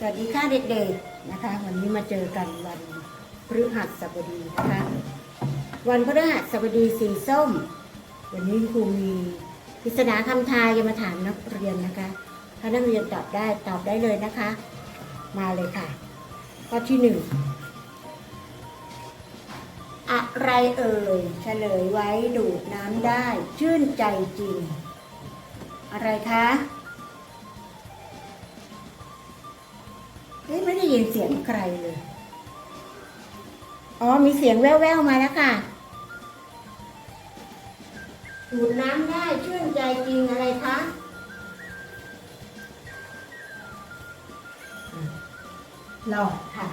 สวัสดีค่ะเด็กๆนะคะ วันนี้มาเจอกันวันพฤหัสบดีนะคะวันพฤหัสบดีสีส้ม วันนี้ครูมีปริศนาคำทายจะมาถามนักเรียนนะคะ ถ้านักเรียนตอบได้ตอบได้เลยนะคะ มาเลยค่ะ ข้อที่หนึ่งอะไรเอ่ยเฉลยไว้ดูดน้ำได้ ชื่นใจจริง อะไรคะ เฮ้ยไม่ได้ยินเสียงใครเลย อ๋อมีเสียงแว่วๆมาแล้วค่ะดูดน้ำได้ชื่นใจจริงอะไรคะหลอดค่ะ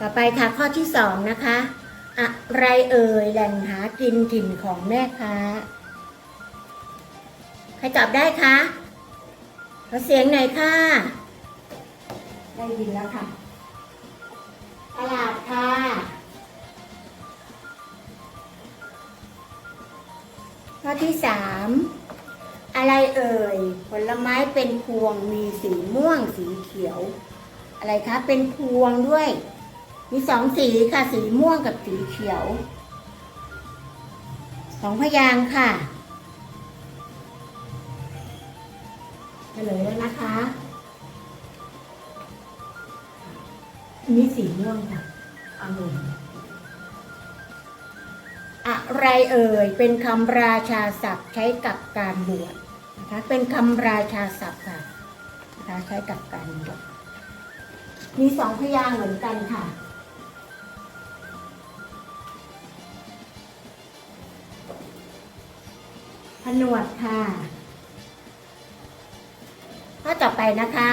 ต่อไปค่ะข้อที่สองนะคะ อะไรเอ่ยแหล่งหากินถิ่นของแม่ค้าใครตอบได้คะขอเสียงหน่อยค่ะ ได้ยินแล้วค่ะ ตลาดค่ะข้อที่สามอะไรเอ่ย ผลไม้เป็นพวงมีสีม่วงสีเขียว อะไรคะ เป็นพวงด้วย มีสองสีค่ะ สีม่วงกับสีเขียว สองพยางค์ค่ะเฉลยแล้วนะคะ อันนี้สีม่วงค่ะองุ่นอะไรเอ่ย เป็นคำราชาศัพท์ใช้กับการบวชนะคะ เป็นคำราชาศัพท์ค่ะนะคะใช้กับการบวชมีสองพยางค์เหมือนกันค่ะ ผนวดค่ะ ข้อต่อไปนะคะ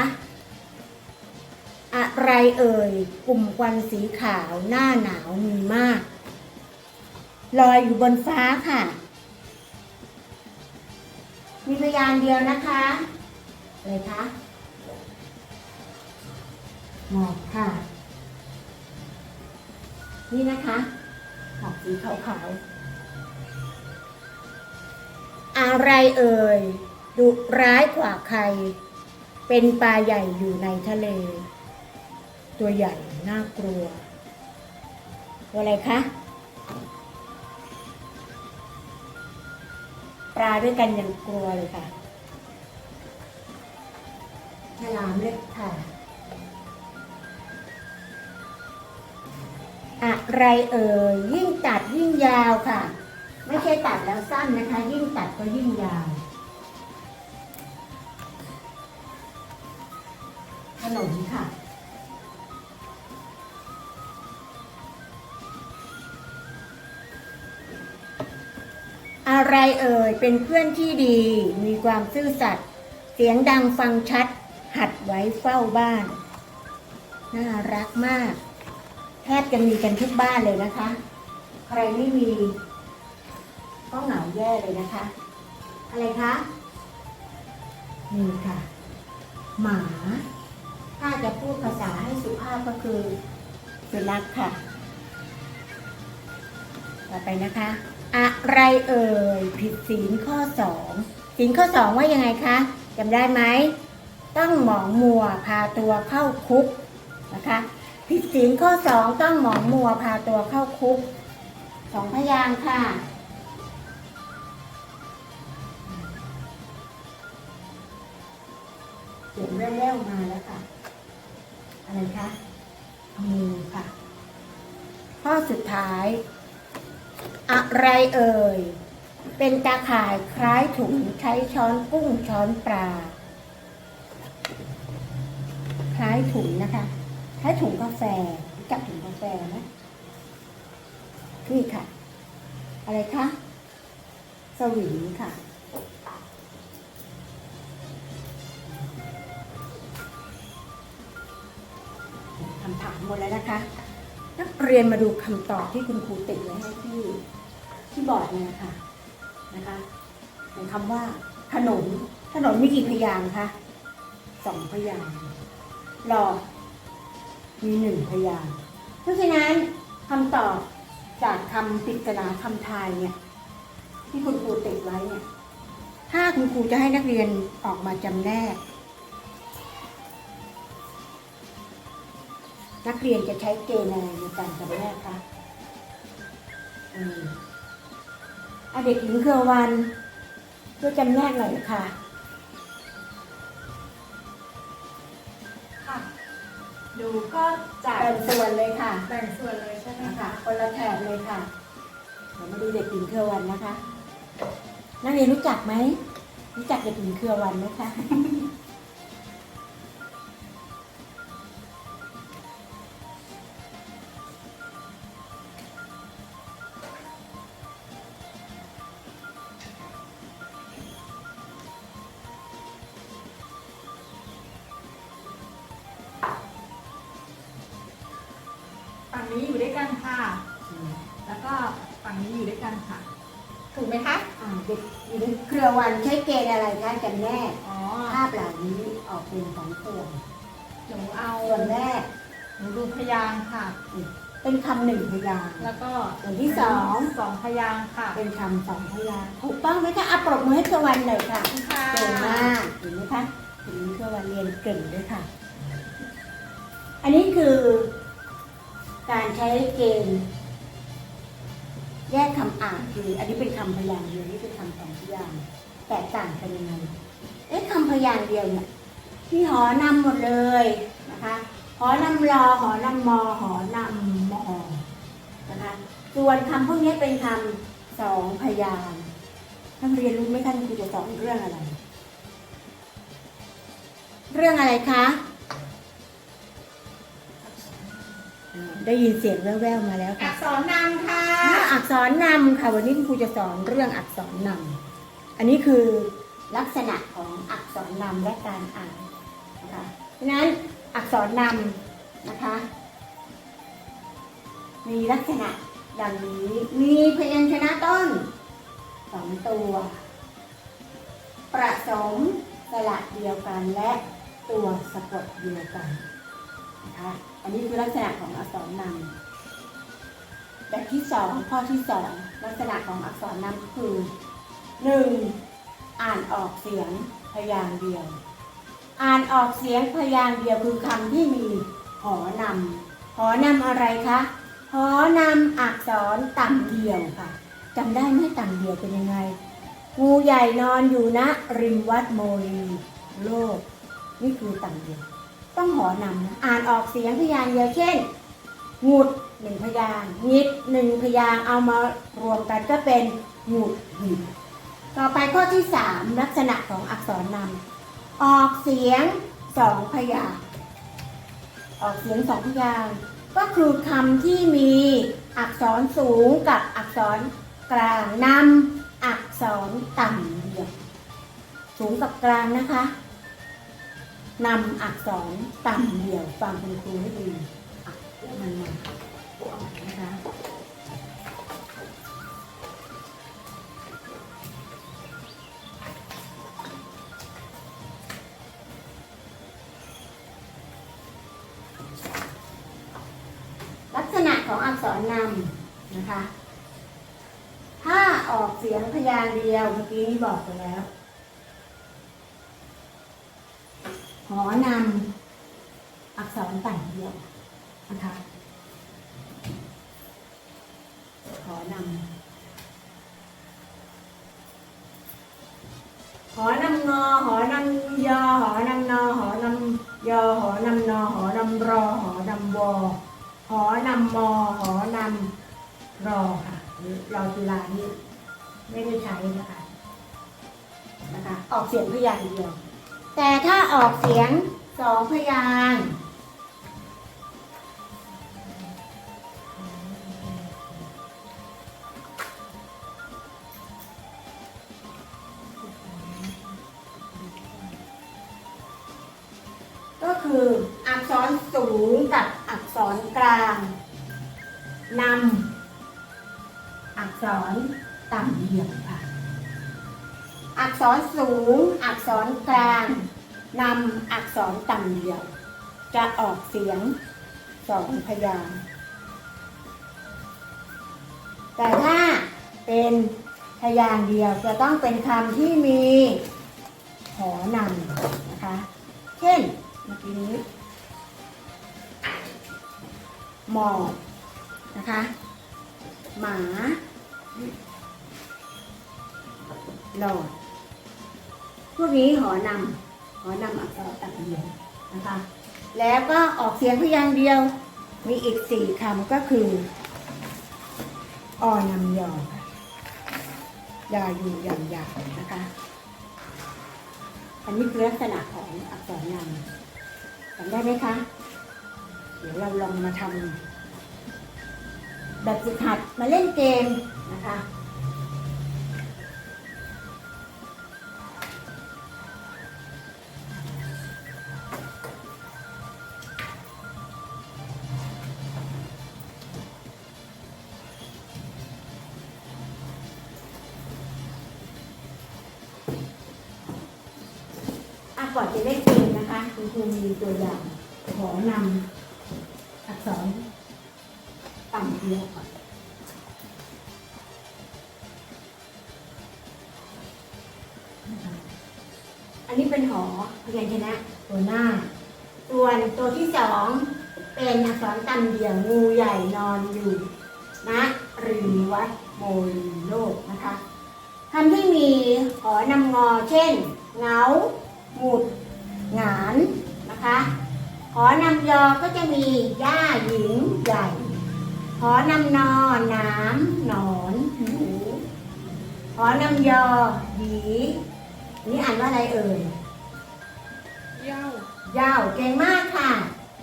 อะไรเอ่ยกลุ่มควันสีขาวหน้าหนาวมีมาก ลอยอยู่บนฟ้าค่ะ มีพยานเดียวนะคะอะไรคะหมอกค่ะ นี่นะคะหมอกสีขาวๆอะไรเอ่ยดุร้ายกว่าใคร เป็นปลาใหญ่อยู่ในทะเล ตัวใหญ่ น่ากลัว ตัวอะไรคะ ปลาด้วยกันยังกลัวเลยค่ะฉลามเล็กค่ะ อะไรเอ่ยยิ่งตัดยิ่งยาวค่ะ ไม่ใช่ตัดแล้วสั้นนะคะ ยิ่งตัดก็ยิ่งยาวขนมค่ะ อะไรเอ่ยเป็นเพื่อนที่ดี มีความซื่อสัตย์เสียงดังฟังชัด หัดไว้เฝ้าบ้าน น่ารักมากแทบจะมีกันทุกบ้านเลยนะคะ ใครไม่มี ก็เหงาแย่เลยนะคะ อะไรคะนี่ค่ะ หมา ถ้าจะพูดภาษาให้สุภาพก็คือสุนัขค่ะ ต่อไปนะคะ อะไรเอ่ยผิดศีลข้อสองศีลข้อสองว่ายังไงคะจำได้ไหมต้องหมองมัวพาตัวเข้าคุกนะคะผิดศีลข้อสองต้องหมองมัวพาตัวเข้าคุกสองพยางค์ค่ะเสียงแว่วๆมาแล้วค่ะ อะไรคะมือค่ะ ข้อสุดท้าย อะไรเอ่ย เป็นตาข่ายคล้ายถุงใช้ช้อนกุ้งช้อนปลา คล้ายถุงนะคะคล้ายถุงกาแฟจับถุงกาแฟไหมนี่ค่ะ อะไรคะสวิงค่ะคำถามหมดแล้วนะคะ นักเรียนมาดูคำตอบที่คุณครูติดไว้ให้ที่ที่บอร์ดเนี่ยค่ะนะคะเป็นคำว่าถนนถนนมีกี่พยางค์คะสองพยางค์หลอดมีหนึ่งพยางค์เพราะฉะนั้นคำตอบจากคำปริศนาคำทายเนี่ยที่คุณครูติดไว้เนี่ยถ้าคุณครูจะให้นักเรียนออกมาจำแนก นักเรียนจะใช้เกณฑ์อะไรในการจำแนกคะอืมอะเด็กหญิงเครือวันช่วยจำแนกหน่อยค่ะ ค่ะ ดูก็จากแบ่งส่วนเลยค่ะ แบ่งส่วนเลยใช่ไหมนะคะคะคนละแถบเลยค่ะ เดี๋ยวมาดูเด็กหญิงเครือวันนะคะ นักเรียนรู้จักไหม รู้จักเด็กหญิงเครือวันไหมคะ ไรคะจำแนกอ๋อภาพเหล่านี้ออกเป็นสองส่วนหนูเอาส่วนแรกหนูดูพยางค์ค่ะ เป็นคำหนึ่งพยางค์ แล้วก็ส่วนที่สอง สองพยางค์ค่ะเป็นคำสองพยางค์ถูกต้องไหมคะอะปรบมือให้เครือวันหน่อยค่ะ ค่ะเก่งมากเห็นไหมคะถึงเครือวันเรียนเก่งด้วยค่ะ อันนี้คือการใช้เกณฑ์แยกคำอ่านคือ อันนี้เป็นคำพยางค์เดียวนี่เป็นคำสองพยางค์แตกต่างกันยังไง เอ๊ะคำพยางค์เดียวเนี่ยมีหอนำหมดเลยนะคะหอนำรอหอนำมอหอนำมอนะคะส่วนคำพวกนี้เป็นคำสองพยางค์นักเรียนรู้ไหมคะคุณครูจะสอนเรื่องอะไร เรื่องอะไรคะอ่าได้ยินเสียงแว่วๆมาแล้วอัค่ะกษรนำค่ะอักษรนำค่ะ วันนี้คุณครูจะสอนเรื่องอักษรนำ อันนี้คือลักษณะของอักษรนำและการอ่านนะคะเพราะฉะนั้นอักษรนำนะคะ มีลักษณะดังนี้มีพยัญชนะต้นสองตัว ประสมสระเดียวกันและตัวสะกดเดียวกันนะคะอันนี้คือลักษณะของอักษรนำแบบที่สองข้อที่สองลักษณะของอักษรนำคือ หนึ่งอ่านออกเสียงพยางค์เดียว อ่านออกเสียงพยางค์เดียวคือคำที่มีหอนำหอนำอะไรคะหอนำอักษรต่ำเดียวค่ะจำได้ไหมต่ำเดียวเป็นยังไงงูใหญ่นอนอยู่ณริมวัดโมลีโลก นี่คือต่ำเดียว ต้องหอนำนะอ่านออกเสียงพยางค์เดียวเช่นหงุดหนึ่งพยางค์งิดหนึ่งพยางค์เอามารวมกันก็เป็นหงุดหงิด ต่อไปข้อที่สามลักษณะของอักษรนำออกเสียงสองพยางออกเสียงสองพยางก็คือคำที่มีอักษรสูงกับอักษรกลางนำอักษรต่ำเดียวสูงกับกลางนะคะนำอักษรต่ำเดียวฟังคุณครูให้ดีมันมานะคะ ของอักษรนำนะคะถ้าออกเสียงพยางเดียวเมื่อกี้นี้บอกไปแล้ว หอนำอักษรต่างเดียวนะคะขอนำหอนำงอหอนำยอหอนำนอหอนำยอหอนำนอหอนำรอหอนำวอ อนำมอหอนำรอค่ะหรือรอจุฬานี่ไม่ได้ใช้นะคะนะคะออกเสียงพยางค์เดียว แต่ถ้าออกเสียงสองพยางค์ก็คืออักษรสูงกับ อักษรกลางนำอักษรต่ำเดียวค่ะ อักษรสูง อักษรกลางนำอักษรต่ำเดียว จะออกเสียงสองพยางค์แต่ถ้าเป็นพยางค์เดียวจะต้องเป็นคำที่มีหอนำนะคะ เช่นเมื่อกี้นี้ หมอบนะคะ หมา หลอด พวกนี้หอนำหอนำอักษรตัดเดียวนะคะ แล้วก็ออกเสียงพยางค์เดียว มีอีกสี่คำก็คืออนำยอค่ะยาอยู่อย่างยาวนะคะ อันนี้คือลักษณะของอักษรนำจำได้ไหมคะ เดี๋ยวเราลองมาทำแบบฝึกหัดมาเล่นเกมนะคะอะก่อนจะเล่นเกมนะคะ คุณครูมีตัวอย่างขอนำ อักษรต่ำเดียวก่อนนะคะอันนี้เป็นหอพยัญชนะตัวหน้า ส่วนตัวที่สองเป็นอักษรต่ำเดียวงูใหญ่นอนอยู่นะรีวัดโมลีโลกนะคะคำที่มีหอนำงอเช่นเหงา หมุด หงานนะคะ หอนำยอก็จะมีย่าหญิงใหญ่ หอนำนอหน้ำหนอนหนูหอนำยอหวีนี่อ่านว่าอะไรเอ่ยเย้ายาวเก่งมากค่ะ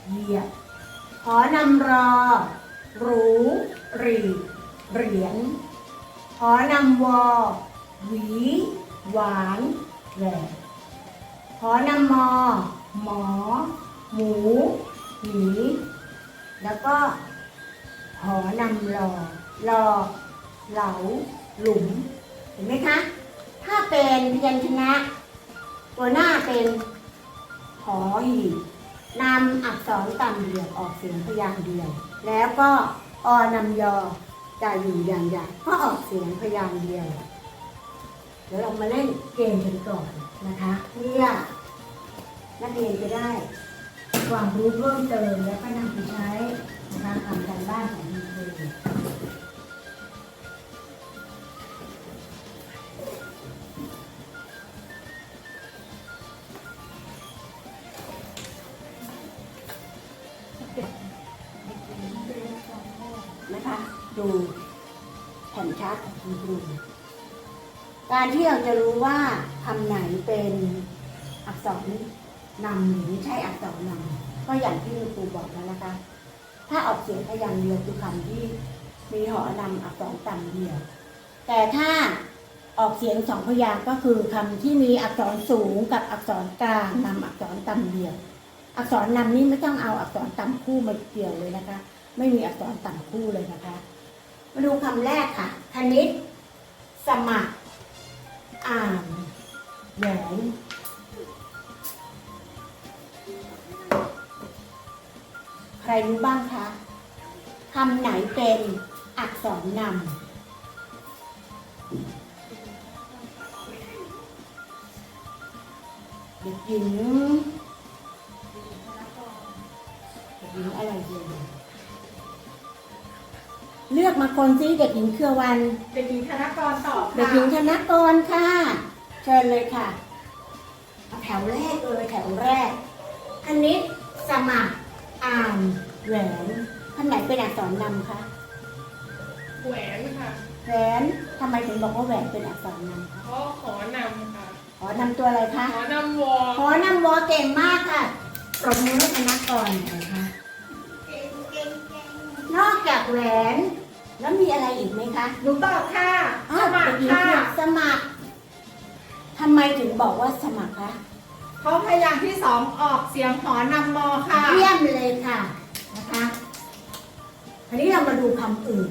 เหยียบหอนำรอ รูรีเหรียญหอนำวอ หวี หวานแหวนหอนำมอ หมอ หมูหมีแล้วก็หอนำรอรอเหลา หลุม เห็นไหมคะ ถ้าเป็นพยัญชนะ ตัวหน้าเป็นหอหีบนำอักษรต่ำเดียวออกเสียงพยางค์เดียว แล้วก็อนำยอจะอยู่อย่างหยาบก็ออกเสียงพยางค์เดียว เดี๋ยวเรามาเล่นเกมกันก่อนนะคะเพื่อนักเรียนจะได้ ความรู้เพิ่มเติมแล้วก็นำไปใช้ในะคะทำการบ้านของคุณครูนะคะดูแผ่นชาร์ตของคุณครูการที่เราจะรู้ว่าคำไหนเป็นอักษรนำหรือไม่ใช่อักษรนำ ก็อย่างที่คุณครูบอกแล้วนะคะ ถ้าออกเสียงพยางค์เดียวคือคำที่มีหอนำอักษรต่ำเดียว แต่ถ้าออกเสียงสองพยางค์ก็คือคำที่มีอักษรสูงกับอักษรกลางนำอักษรต่ำเดียว อักษรนำนี้ไม่ต้องเอาอักษรต่ำคู่มาเกี่ยวเลยนะคะ ไม่มีอักษรต่ำคู่เลยนะคะ มาดูคำแรกค่ะคณิต สมัคร อ่านแหวน รรู้บ้างคะคำไหนเป็นอักษรนำเด็กหญิงเด็กหญิงอะไรเดียวเลือกมาคนซิเด็กหญิงเครือวัน เด็กหญิงธนกรตอบเด็กค่ะหญิงธนกรค่ะ เชิญเลยค่ะเอาแถวแรกเลยแถวแรกคณิตสมัคร อ่านแหวนคำไหนเป็นอักษรนำคะแหวนค่ะ แหวนทำไมถึงบอกว่าแหวนเป็นอักษรนำคะเพราะขอนำค่ะ ขอนำตัวอะไรคะ ขอนำวอขอนำวอเก่งมากค่ะปรบมือให้ธนกรหน่อยค่ะ นอกจากแหวน แล้วมีอะไรอีกไหมคะหนูตอบค่ะ อ้าสวมัคเด็รกหญิงค่ะคือสมัครทำไมถึงบอกว่าสมัครคะ เพราพยางค์ที่สองออกเสียงหอนำมอค่ะเยี่ยมเลยค่ะนะคะอันนี้เรามาดูคำอื่น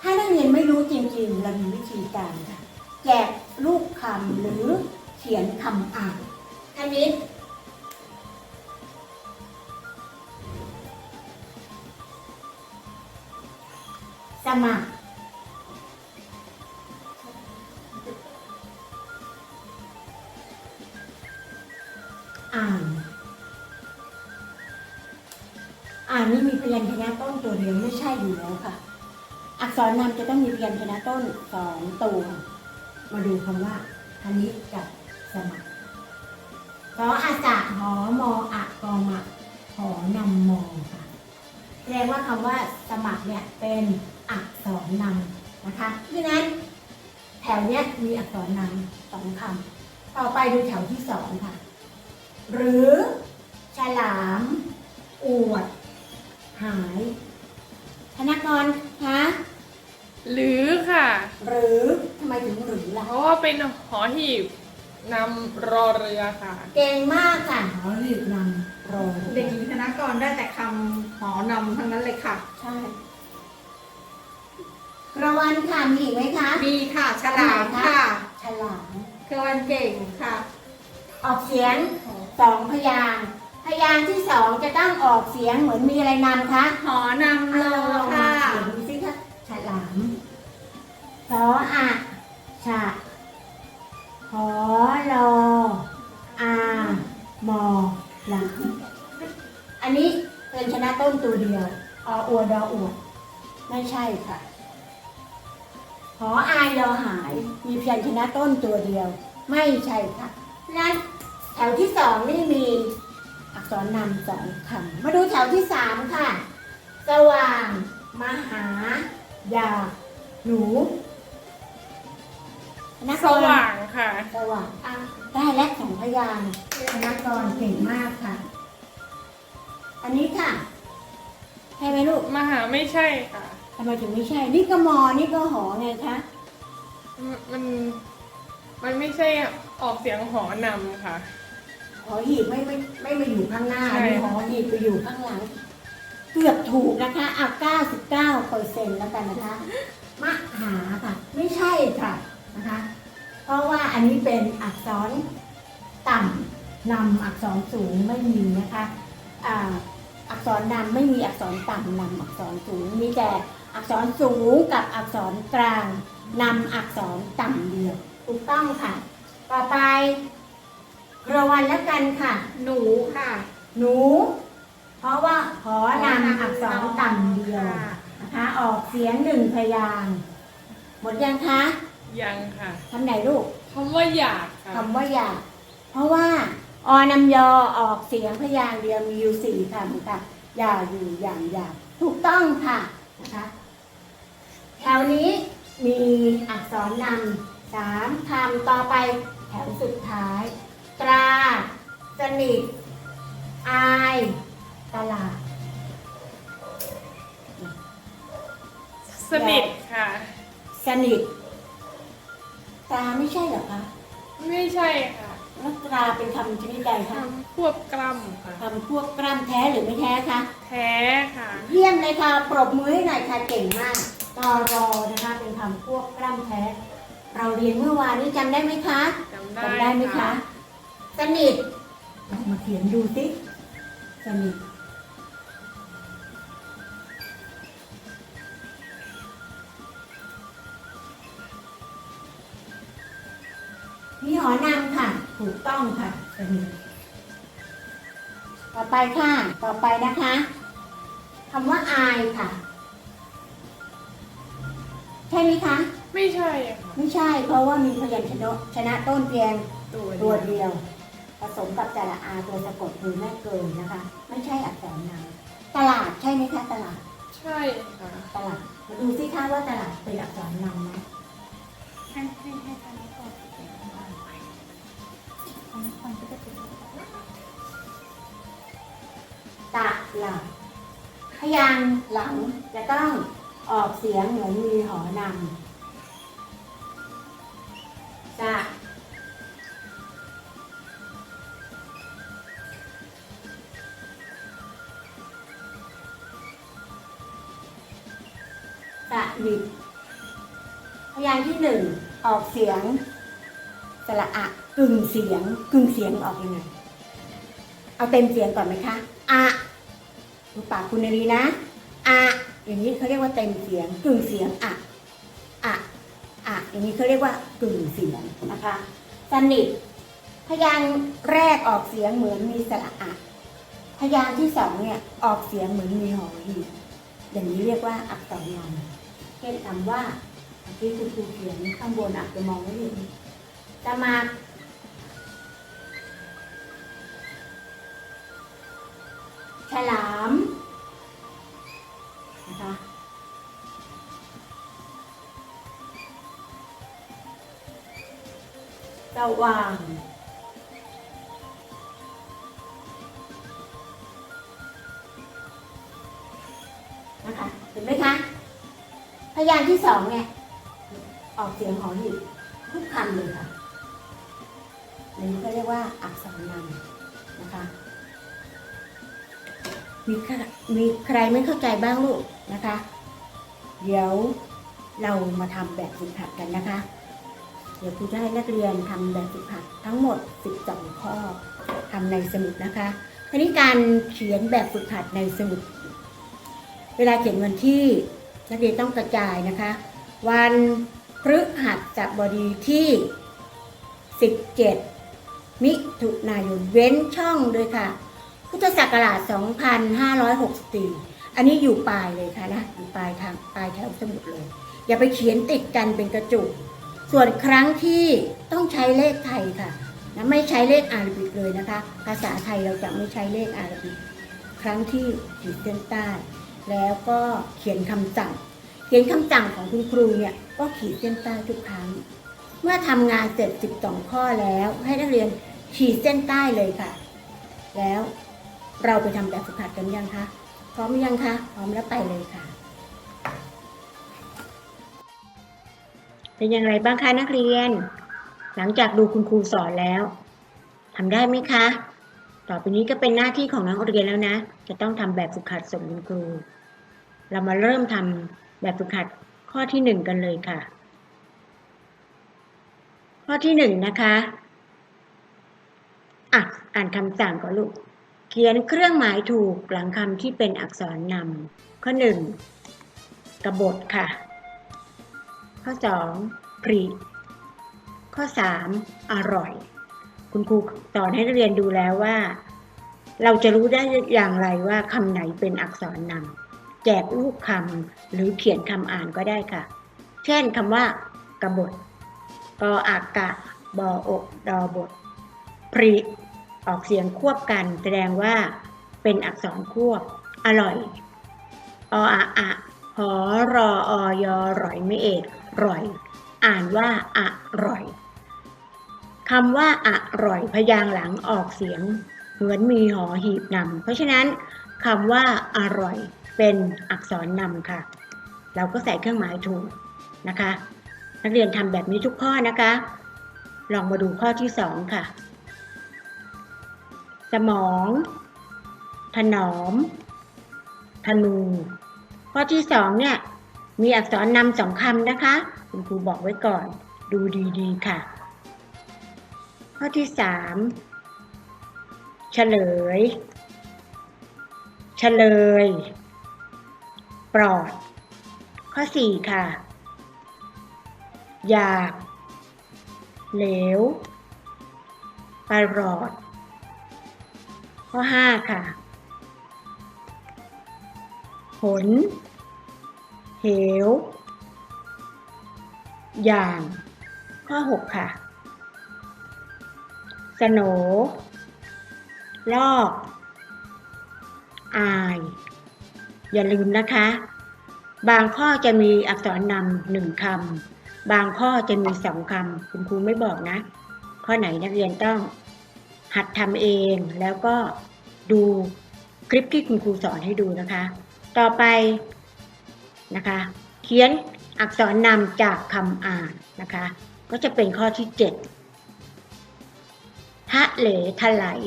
ถ้านักเรียนไม่รู้จริงๆ เรามีวิธีการค่ะแจกรูปคำหรือเขียนคำอ่านอันนี้สมัคร อ่าน อ่านนี่มีพยัญชนะต้นตัวเดียวไม่ใช่อยู่แล้วค่ะ อักษรนำจะต้องมีพยัญชนะต้นสองตัว มาดูคำว่าธนิตกับสมัครขออาสะหอมออะกอมะหอนำมอค่ะแสดงว่าคำว่าสมัครเนี่ยเป็นอักษรนำนะคะเพราะฉะนั้นแถวเนี้ยมีอักษรนำสองคำต่อไปดูแถวที่สองค่ะ หรือฉลาม อวด หาย ธนกรคะหรือค่ะ หรือทำไมถึงหรือล่ะเพราะว่าเป็นหอหีบนำรอเรือค่ะ เก่งมากค่ะหอหีบนำรอเด็กหญิงธนกรได้แต่คำหอนำทั้งนั้นเลยค่ะ ใช่กระวันค่ะมีอีกไหมคะ มีค่ะ ฉลามค่ะ ฉลามกระวันเก่งค่ะ ออกเสียงสองพยางค์พยางค์ที่สองจะต้องออกเสียงเหมือนมีอะไรนำคะหอนำเอาโลลองมาค่ะ เขียนดูสิคะฉลามสออะฉะหอรออามอหลังอันนี้เป็นชนะต้นตัวเดียวอออัวดออวดไม่ใช่ค่ะ หออายอหาย มีเพียงชนะต้นตัวเดียว ไม่ใช่ค่ะเพราะฉะนั้น แถวที่สองนี่มีอักษรนำสองคำมาดูแถวที่สามค่ะ สว่าง มหายา หนูนักสว่างค่ะ สว่างอะได้และสองพยางค์นักกรเก่งมากค่ะ อันนี้ค่ะใช่ไหมลูกมหาไม่ใช่ค่ะทำไมถึงไม่ใช่ นี่ก็มอ นี่ก็หอไงคะมันมันมันไม่ใช่ออกเสียงหอนำค่ะ หอหีบไม่ไม่ไม่มาอยู่ข้างหน้าใช่มีหอหีบไปอยู่ข้างหลัง เกือบถูกนะคะอะ99เปอร์เซ็นต์แล้วกันนะคะมหาค่ะ ไม่ใช่ค่ะนะคะ เพราะว่าอันนี้เป็นอักษรต่ำนำอักษรสูงไม่มีนะคะอ่าอักษรนำไม่มีอักษรต่ำนำอักษรสูงมีแต่อักษรสูงกับอักษรกลางนำอักษรต่ำเดียวถูกต้องค่ะ ต่อไป รางวัลแล้วกันค่ะ หนูค่ะหนู เพราะว่าขอนำอักษรต่ำเดียวค่ะนะคะออกเสียงหนึ่งพยางค์หมดยังคะยังค่ะคำไหนลูกคำว่าอยากค่ะคำว่าอยาก เพราะว่าออนำยอออกเสียงพยางค์เดียวมีอยู่สี่คำค่ะอย่าอยู่อย่างอยากถูกต้องค่ะนะคะแถวนี้มีอักษรนำสามคำต่อไปแถวสุดท้าย ตราสนิทอายตลาด สนิทค่ะ สนิท ตราไม่ใช่เหรอคะไม่ใช่ค่ะแล้วตราเป็นคำชนิดใดคะคำควบกล้ำค่ะคำพวกกล้ำแท้หรือไม่แท้คะ แท้ค่ะ เยี่ยมเลยค่ะ ปรบมือให้หน่อยค่ะ เก่งมากตอรอนะคะ เป็นคำพวกกล้ำแท้ เราเรียนเมื่อวานนี้จำได้ไหมคะจำได้จำได้ไหมคะ สนิทลองมาเขียนดูสิสนิทมีหอนำค่ะ ถูกต้องค่ะสนิทต่อไปค่ะ ต่อไปนะคะคำว่าอายค่ะ ใช่ไหมคะ ไม่ใช่ค่ะไม่ใช่เพราะว่ามีพยัญชนะชนะต้นเพียงตัวตัวเดียวเดียว ผสมกับจระอาตัวสะกดคือแม่เกินนะคะ ไม่ใช่อักษรนำตลาดใช่ไหมคะตลาด ใช่ค่ะตลาดมาดูสิคะว่าตลาดเป็นอักษรนำไหมให้ให้ให้ทางนี้ก่อนทางนี้ก่อนก็จะเป็นตลาดพยางค์หลังจะต้องออกเสียงเหมือนมีหอนำจะ สนิทพยางค์ที่หนึ่งออกเสียงสระอะกึ่งเสียง กึ่งเสียงออกยังไง เอาเต็มเสียงก่อนไหมคะอะดูปากคุณนารีนะอะอย่างนี้เขาเรียกว่าเต็มเสียง กึ่งเสียงอะอะอะอย่างนี้เขาเรียกว่ากึ่งเสียงนะคะสนิทพยางค์แรกออกเสียงเหมือนมีสระอะพยางค์ที่สองเนี่ยออกเสียงเหมือนมีหอหีอย่างนี้เรียกว่าอักษรนำ เช่นคำว่าเมื่อกี้คุณครูเขียนข้างบนอาจจะมองไม่เห็นสมัครฉลามนะคะสว่างนะคะเห็นไหมคะ ยานที่สองเนี่ย ออกเสียงหอหีบทุกคำเลยค่ะนี่ก็เรียกว่าอักษรนำนะคะมีใครมีใครไม่เข้าใจบ้างลูกนะคะ เดี๋ยวเรามาทำแบบฝึกหัดกันนะคะ เดี๋ยวครูจะให้นักเรียนทำแบบฝึกหัดทั้งหมด 12 ข้อทำในสมุดนะคะทีนี้การเขียนแบบฝึกหัดในสมุด เวลาเขียนวันที่ นักเรียนต้องกระจายนะคะ วันพฤหัสบดีที่ 17 มิถุนายนเว้นช่องด้วยค่ะ พุทธศักราช 2564 อันนี้อยู่ปลายเลยค่ะนะอยู่ปลายทางปลายแถวสมุดเลย อย่าไปเขียนติดกันเป็นกระจุก ส่วนครั้งที่ต้องใช้เลขไทยค่ะนะไม่ใช้เลขอาราบิกเลยนะคะ ภาษาไทยเราจะไม่ใช้เลขอาราบิก ครั้งที่ขีดเส้นใต้ แล้วก็เขียนคำสั่ง เขียนคำสั่งของคุณครูเนี่ยก็ขีดเส้นใต้ทุกครั้ง เมื่อทำงานเสร็จ 12 ข้อแล้ว ให้นักเรียนขีดเส้นใต้เลยค่ะ แล้วเราไปทำแบบฝึกหัดกันยังคะพร้อมยังคะพร้อมแล้วไปเลยค่ะ เป็นอย่างไรบ้างคะนักเรียน หลังจากดูคุณครูสอนแล้วทำได้ไหมคะ ต่อไปนี้ก็เป็นหน้าที่ของนักเรียนแล้วนะ จะต้องทำแบบฝึกหัดส่งคุณครู เรามาเริ่มทำแบบฝึกหัดข้อที่หนึ่งกันเลยค่ะ ข้อที่หนึ่งนะคะอะอ่านคำสั่งก่อนลูก เขียนเครื่องหมายถูกหลังคำที่เป็นอักษรนำข้อหนึ่งกบฏค่ะ ข้อสองปรีข้อสามอร่อย คุณครูสอนให้นักเรียนดูแล้วว่า เราจะรู้ได้อย่างไรว่าคำไหนเป็นอักษรนำแจกลูกคำหรือเขียนคำอ่านก็ได้ค่ะ เช่นคำว่ากบฏกออากะบออกดอบทปริออกเสียงควบกันแสดงว่าเป็นอักษรควบ อร่อย ออะอะหอรออยอร่อยไม่เอกร่อย อ่านว่าอร่อย คำว่าอร่อยพยางหลังออกเสียง เหมือนมีหอหีบนำเพราะฉะนั้นคำว่าอร่อยเป็นอักษรนำค่ะ เราก็ใส่เครื่องหมายถูกนะคะ นักเรียนทำแบบนี้ทุกข้อนะคะ ลองมาดูข้อที่สองค่ะ สมอง ถนอม ธนู ข้อที่สองเนี่ยมีอักษรนำสองคำนะคะ คุณครูบอกไว้ก่อน ดูดีๆค่ะ ข้อที่สามเฉลย เฉลย ปลอด ข้อสี่ค่ะ อยาก เหลวปลอด ข้อห้าค่ะ ผล เหว อย่าง ข้อหกค่ะ สโหนลอกอาย อย่าลืมนะคะ บางข้อจะมีอักษรนำหนึ่งคำ บางข้อจะมีสองคำ คุณครูไม่บอกนะ ข้อไหนนักเรียนต้อง หัดทำเองแล้วก็ดูคลิปที่คุณครูสอนให้ดูนะคะ ต่อไปนะคะ เขียนอักษรนำจากคำอ่านนะคะ ก็จะเป็นข้อที่ 7 ทะเลทลาย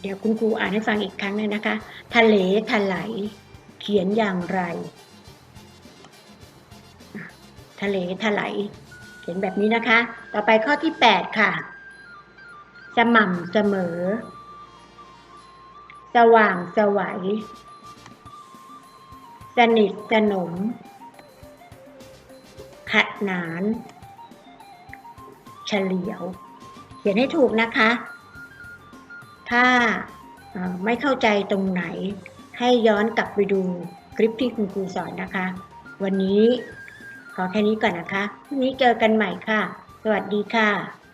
เดี๋ยวคุณครูอ่านให้ฟังอีกครั้งหนึงนะคะ ทะเลทลายเขียนอย่างไร ทะเลถลายเขียนแบบนี้นะคะ ต่อไปข้อที่ 8 ค่ะ สม่ำเสมอ สว่างสวัย สนิทสนมขัดหนาน เฉลียว เขียนให้ถูกนะคะ ถ้าไม่เข้าใจตรงไหน ให้ย้อนกลับไปดูคลิปที่คุณครูสอนนะคะ วันนี้ขอแค่นี้ก่อนนะคะพรุ่งนี้เจอกันใหม่ค่ะ สวัสดีค่ะ